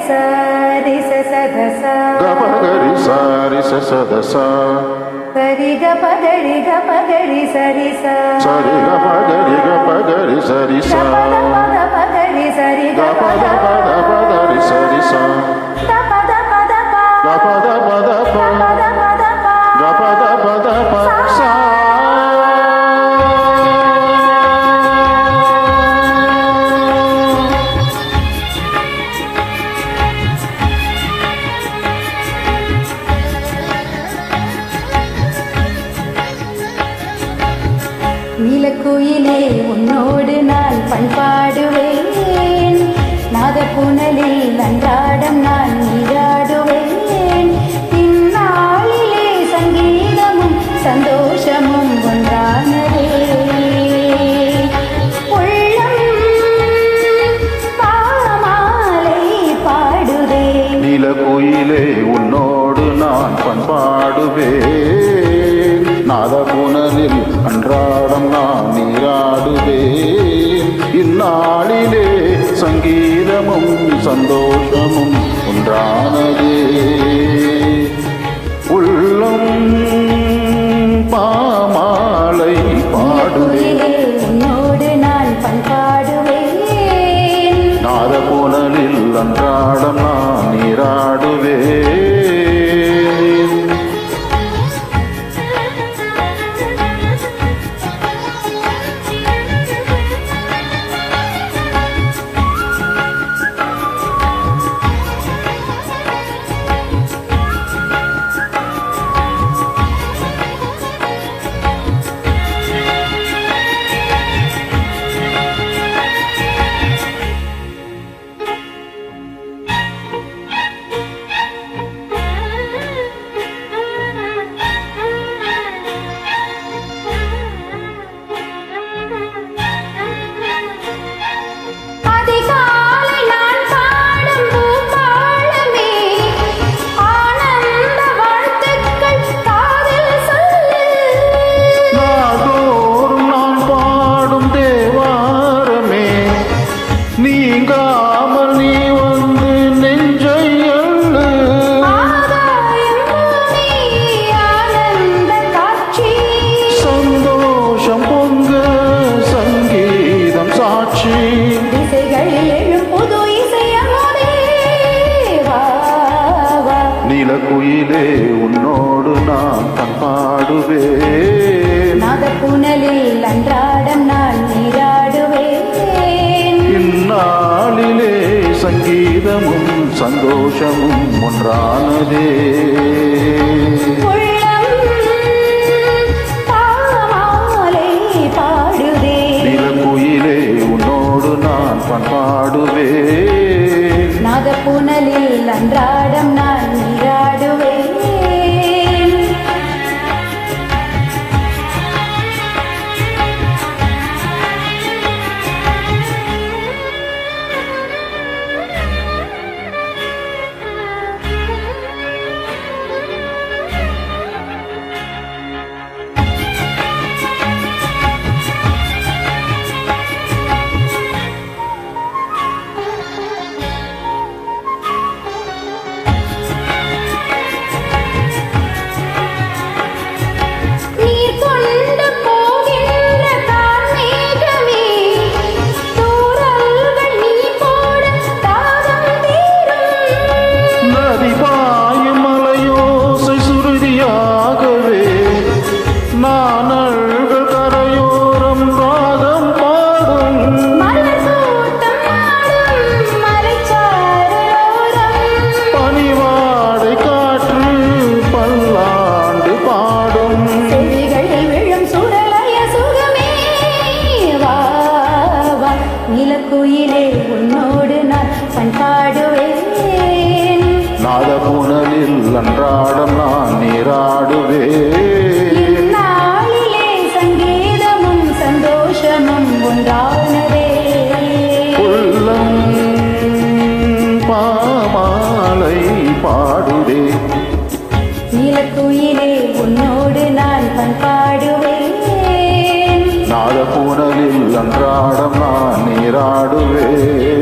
సారి సదస గపగరి సారి సదస సరి గపగరి గపగరి సరి సరి గపగరి గపగరి సరి సరి గపద పద పదరి సరి గపద పద పదరి సరి సా. குயிலே உன்னோடு நான் பண்பாடுவேன். நாதப்புனலில் நன்றாடம் நான் நீராடுவேன். இந்நாளிலே சங்கீதமும் சந்தோஷமும் ஒன்றானதே. உள்ளம் பாமாலை பாடுதே. நீல குயிலே உன்னோடு நான் பண்பாடுவேன். நாத புனலில் அன்றாடம் நான் நீராடுவேன். இந்நாளிலே சங்கீதமும் சந்தோஷமும் ஒன்றானதே. உள்ளம் சாட்சி திசைகளில் எழும் புது நீலக்குயிலே உன்னோடு நான் பண்பாடுவேன். நாதப்புனலில் அன்றாடம் நான் நீராடுவேன். இந்நாளிலே சங்கீதமும் சந்தோஷமும் ஒன்றானதே. நிலக்குயிலே உன்னோடு நான் பண்பாடுவேன் நாதபுணலில் அன்றாடம் நான் நீராடுவேன். இந்நாளிலே சங்கீதமும் சந்தோஷமும் ஒன்றானதே உள்ளம் பாமாலை பாடுதே அன்றாடம் நான் நீராடுவேன்.